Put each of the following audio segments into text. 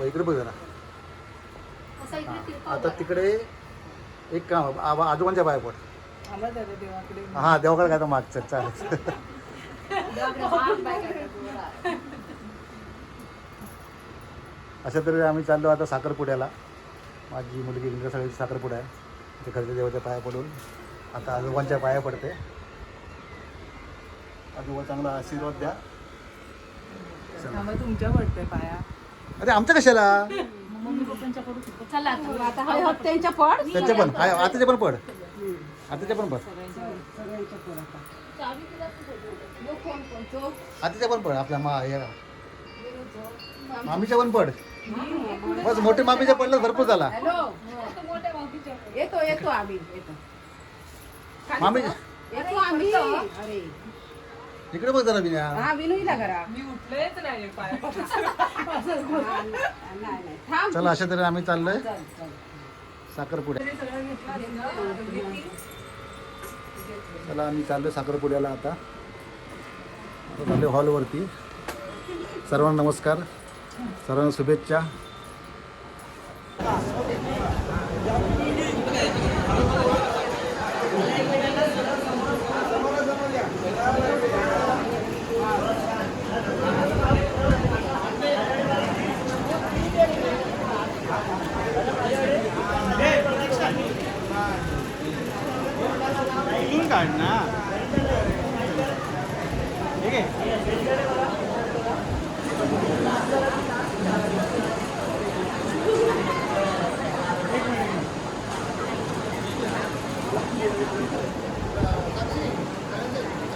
बघ, इकडे बघ जरा. असा इकडे हा. तिरपा आता तिकडे एक काम आबा आजोबांच्या पाया पड. हा देवाकडे काय तर मागचं चालेल. बाय. अशा तऱ्हे आम्ही चाललो आता साखरपुड्याला. माझी मुलगी इंद्रसाळीची साखरपुडा आहे. ते खर्च देवाच्या पाया पडून आता आजोबांच्या पाया पडते. आजोबा चांगला आशीर्वाद द्या. चला. तुमच्या पडतंय पाया. अरे आमच्या कशाला? चला आता हा त्यांच्या पड त्यांच्या पण. हाय आताच्या पण पड आताच्या पण पड सगळ्यांच्या पड आता चावी तुला तू ठेव. यो कोण कोण तो आताच्या पण पड आपल्या मा या मामीच्या पण पड बस मोठे मामीच्या पडलं भरपूर झाला. हॅलो. येतो येतो आम्ही येतो. मामी येतो आम्ही अरे. इकडे बघ जरा विनया हा विनूला करा. मी उठलेच नाही पाय. नाही नाही थांब. चला अशा तऱ्हे आम्ही चाललोय. चल चल. साखरपुड्या. चला आम्ही चाललोय साखरपुड्याला आता. आता चाललोय हॉलवरती. सर्वांना नमस्कार. सर्वांना शुभेच्छा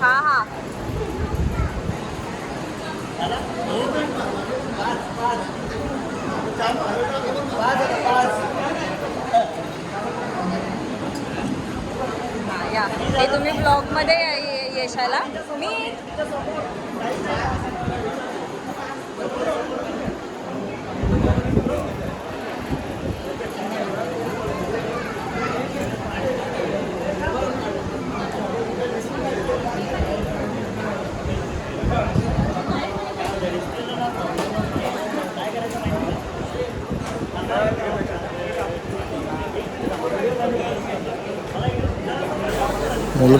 हा हा या हे तुम्ही ब्लॉगमध्ये ये- येशाला मी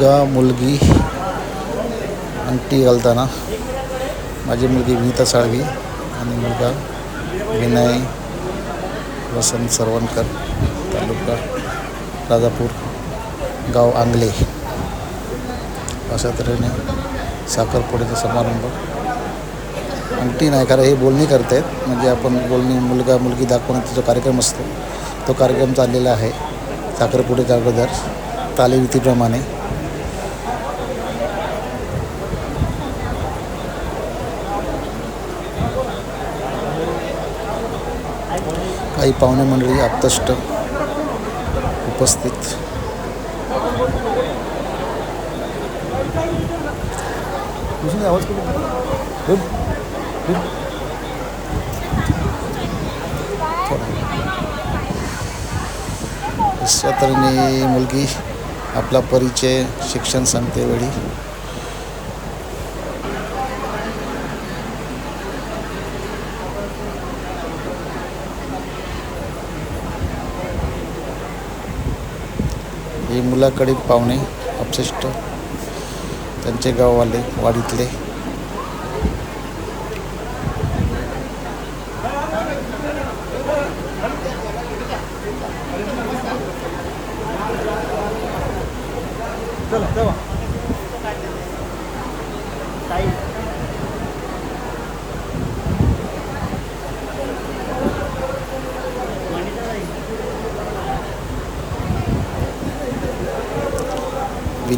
मुलगा मुलगी अंगठी घालताना. माझी मुलगी विनीता साळवी आणि मुलगा विनय वसंत सरवणकर तालुका राजापूर गाव आंगले. अशा तऱ्हेने साखरपुड्याचा समारंभ. अंगठी नाही कारण हे बोलणी करत आहेत म्हणजे आपण बोलणी मुलगा मुलगी दाखवण्याचा जो कार्यक्रम असतो तो कार्यक्रम चाललेला आहे साखरपुड्याच्या अगोदर तालीवितीप्रमाणे काही पाहुणे मंडळी आप्तष्ट उपस्थित. आवाज अशा तऱ्हेने मुलगी आपला परिचय शिक्षण सांगते वेळी. माझी मुलाकडे पाहुणे अपशिष्ट त्यांचे गाववाले वाडीतले.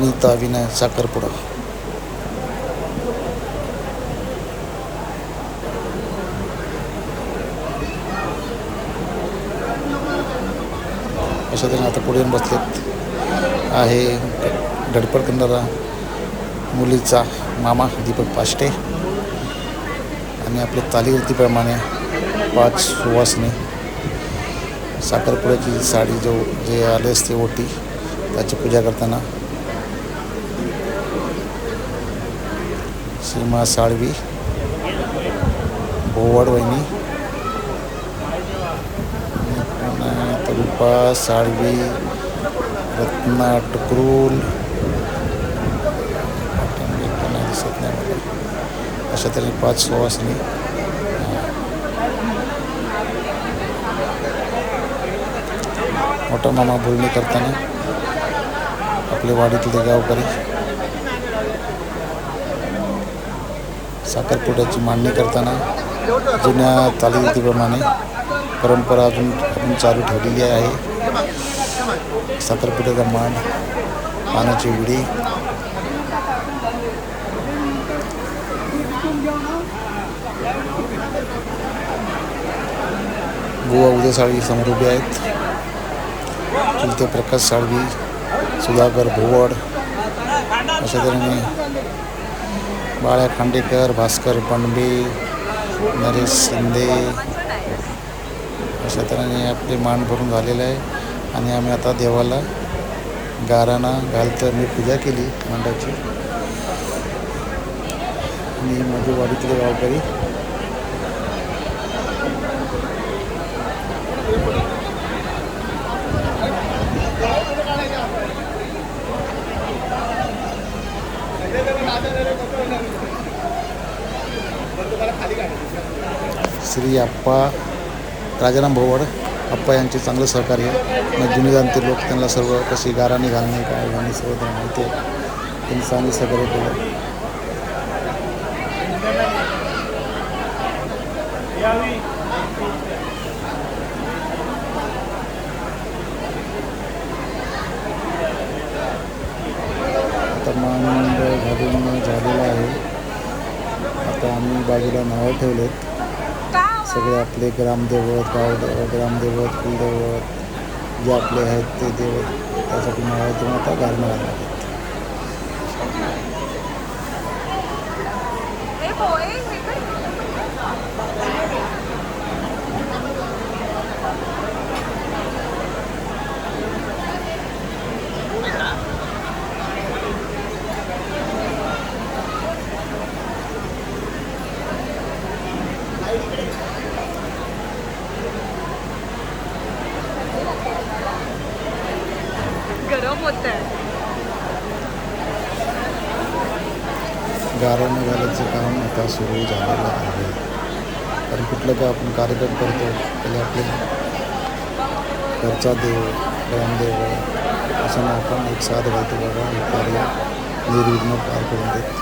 विनीता विनय साखरपुडा अशा तऱ्हेने आता पुढे येऊन बसलेत. आहे धडपड करणारा मुलीचा मामा दीपक पाष्टे आणि आपल्या तालीवृत्तीप्रमाणे पाच सुवासने साखरपुड्याची साडी जो जे आले असते ओटी त्याची पूजा करताना सीमा साळवी भोवड वहिनी रूपा साळवी रत्ना टुकरूल. दिसत नाही अशा तऱ्हेने पाच सुवासनी. मोठा मामा बोलणी करताना आपले वाडीतले गावकरी साखरपुड्याची मांडणी करताना जुन्या चालीरीतीप्रमाणे परंपरा अजून आपण चालू ठेवलेली आहे. साखरपुड्याचा मांड पाण्याची विडी. बुवा उदय साळवी समोर उभे आहेत. चुलते प्रकाश साळवी सुधाकर भोवड. अशा तऱ्हेने बाळ्या खांडेकर भास्कर बंडे नरेश शिंदे. अशा तऱ्हेने आपले मान भरून झालेलं आहे. आणि आम्ही आता देवाला गाराणा घालतं मी पूजा केली मांडाची आणि माझे वाडीतले गावकरी. श्री आप्पा राजाराम भोवड आप्पा यांचे चांगलं सहकार्य मग जुने जाणते लोक त्यांना सर्व कशी गाराणी घालणे काय घालणे सर्व त्यांना माहिती आहे. त्यांनी चांगलं सहकार्य केलं. घालून झालेला आहे. आता आम्ही बाजूला नावं ठेवलेत. सगळे आपले ग्रामदेवत गाव ग्रामदैवत, कुलदैवत, जे आपले आहेत ते देवत, त्यासाठी मला तुम्ही आता घालणं घालणार सुरू झालेलं आहे. कारण कुठलं काय आपण कार्यक्रम करतो त्याला आपले घरचा देव ग्रामदेव असं आपण एक साथ घालतो बाबा हे कार्य निर्विघ्न पार करून देत.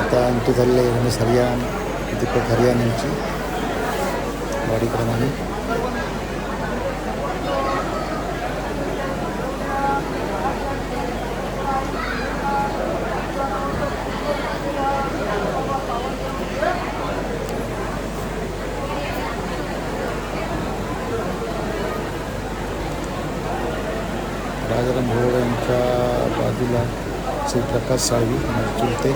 आता आमचे झालेले आहे रमेश हरियाण दीपक हरियाण यांची गाडीप्रमाणे राजाराम भोवळ यांच्या बाजूला श्री प्रकाश साळवी चुलते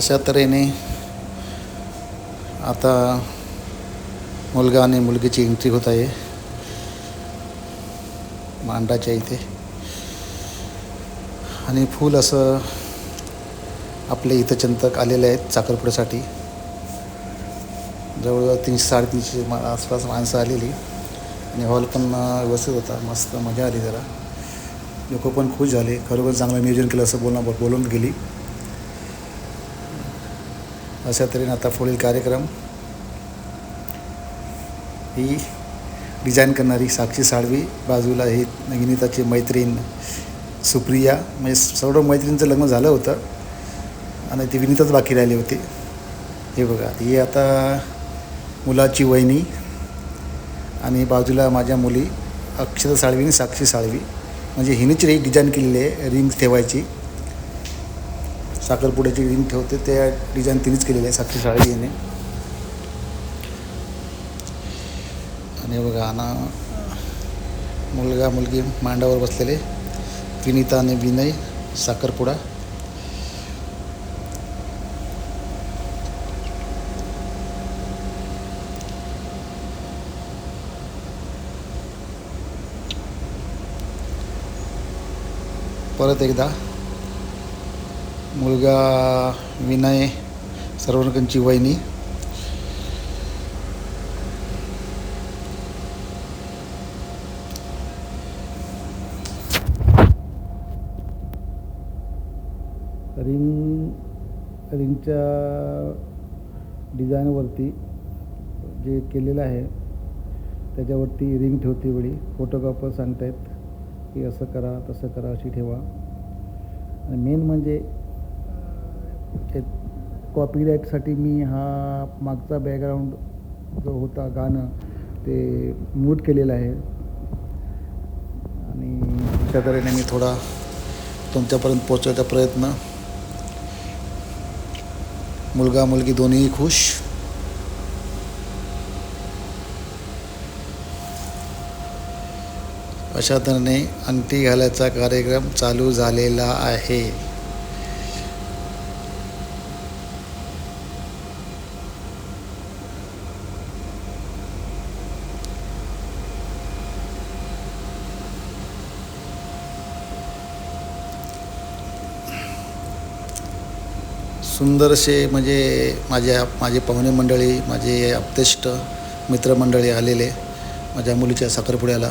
अशा तऱ्हेने आता मुलगा आणि मुलगीची एंट्री होत आहे. मांडाच्या इथे. आणि फुल असं आपले इथं चिंतक आलेले आहेत साखरपुड्यासाठी जवळजवळ तीनशे साडेतीनशे मा आसपास माणसं आलेली. आणि हॉल पण व्यवस्थित होता. मस्त मजा आली जरा. लोक पण खुश झाले. खरोखर चांगलं नियोजन केलं असं बोलणं बोलून गेली. अशा तऱ्हेने आता पुढील कार्यक्रम ही डिझाईन करणारी साक्षी साळवी बाजूला ही विनिताची मैत्रीण सुप्रिया. म्हणजे सर्व मैत्रिणीचं लग्न झालं होतं आणि ती विनीतच बाकी राहिली होती. हे बघा ही आता मुलाची वहिनी आणि बाजूला माझ्या मुली अक्षता साळवी आणि साक्षी साळवी. म्हणजे हिनेच रे डिझाईन केलेली आहे रिंग ठेवायची. साखरपुड्याची रिंग ठेवते त्या डिझाईन तिनेच केलेली आहे साक्षी साळवी येणे आणि बघा ना मुलगा मुलगी मांडावर बसलेले विनिता आणि विनय साखरपुडा. परत एकदा मुलगा विनय सर्वणकांची वहिनी. रिंग रिंगच्या डिझाईनवरती जे केलेलं आहे त्याच्यावरती रिंग ठेवते वेळी फोटोग्राफर सांगतायत की असं करा तसं करा अशी ठेवा. आणि मेन म्हणजे कॉपीराईटसाठी मी हा मागचा बॅकग्राऊंड जो होता गाणं ते म्यूट केलेलं आहे. आणि अशा तऱ्हेने मी थोडा तुमच्यापर्यंत पोचवायचा प्रयत्न. मुलगा मुलगी दोन्हीही खुश. अशा तऱ्हेने अंगठी घालायचा कार्यक्रम चालू झालेला आहे. सुंदरसे म्हणजे माझ्या माझे पाहुणे मंडळी माझे आप्तेष्ट मित्रमंडळी आलेले माझ्या मुलीच्या साखरपुड्याला.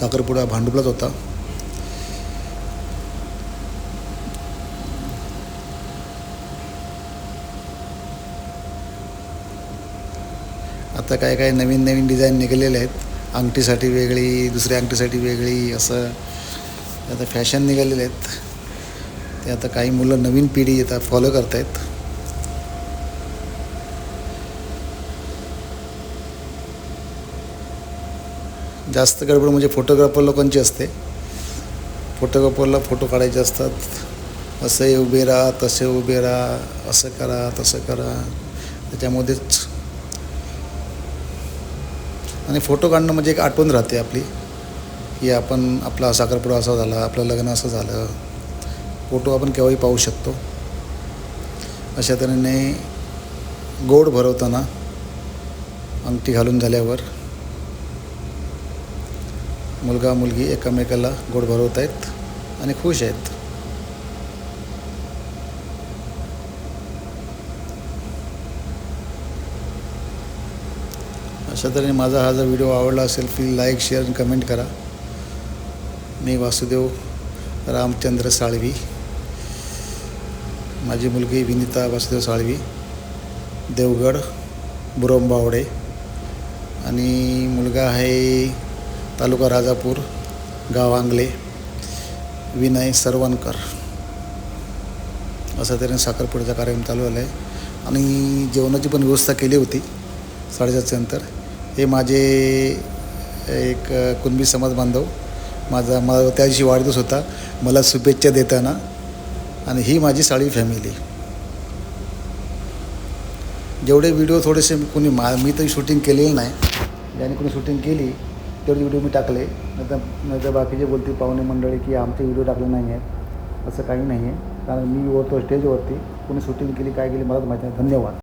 साखरपुडा भांडुपलाच होता. आता काय काय नवीन नवीन डिझाईन निघालेले आहेत. अंगठीसाठी वेगळी दुसऱ्या अंगठीसाठी वेगळी असं आता फॅशन निघालेले आहेत. ते आता काही मुलं नवीन पिढी येतात फॉलो करतायत. जास्त गडबड म्हणजे फोटोग्राफर लोकांची असते. फोटोग्राफरला फोटो काढायचे असतात. असे उभे राहा तसे उभे राहा असं करा तसं करा. त्याच्यामध्येच. आणि फोटो काढणं म्हणजे एक आठवण राहते आपली की आपण आपला साखरपुडा असा झाला आपलं लग्न असं झालं. फोटो आपण केव्हाही पाहू शकतो. अशा तऱ्हेने गोड भरवताना अंगठी घालून झाल्यावर मुलगा मुलगी एकमेकाला गोड भरवत आहेत आणि खुश आहेत. अशा तऱ्हेने माझा हा जर व्हिडिओ आवडला असेल प्लीज लाईक शेअर आणि कमेंट करा. मी वासुदेव रामचंद्र साळवी. माझी मुलगी विनिता वासुदेव साळवी देवगड बुरंबावडे आणि मुलगा आहे तालुका राजापूर गाव आंगले विनय सरवणकर. असा तऱ्हेने साखरपुड्याचा कार्यक्रम चालू आला आहे. आणि जेवणाची पण व्यवस्था केली होती साडेसातच्या नंतर. हे माझे एक कुणबी समाज बांधव माझा मला त्या दिवशी वाढदिवस होता. मला शुभेच्छा देताना आणि ही माझी साळी फॅमिली जेवढे व्हिडिओ थोडेसे कोणी मा मी तर शूटिंग केलेलं नाही. ज्याने कोणी शूटिंग केली तेवढे व्हिडिओ मी टाकले. नाहीतर नाहीतर बाकीचे बोलतील पाहुणे मंडळी की आमचे व्हिडिओ टाकले नाही आहेत असं काही नाही आहे कारण मी वरतो. स्टेजवरती कोणी शूटिंग केली काय केली मलाच माहिती नाही. धन्यवाद.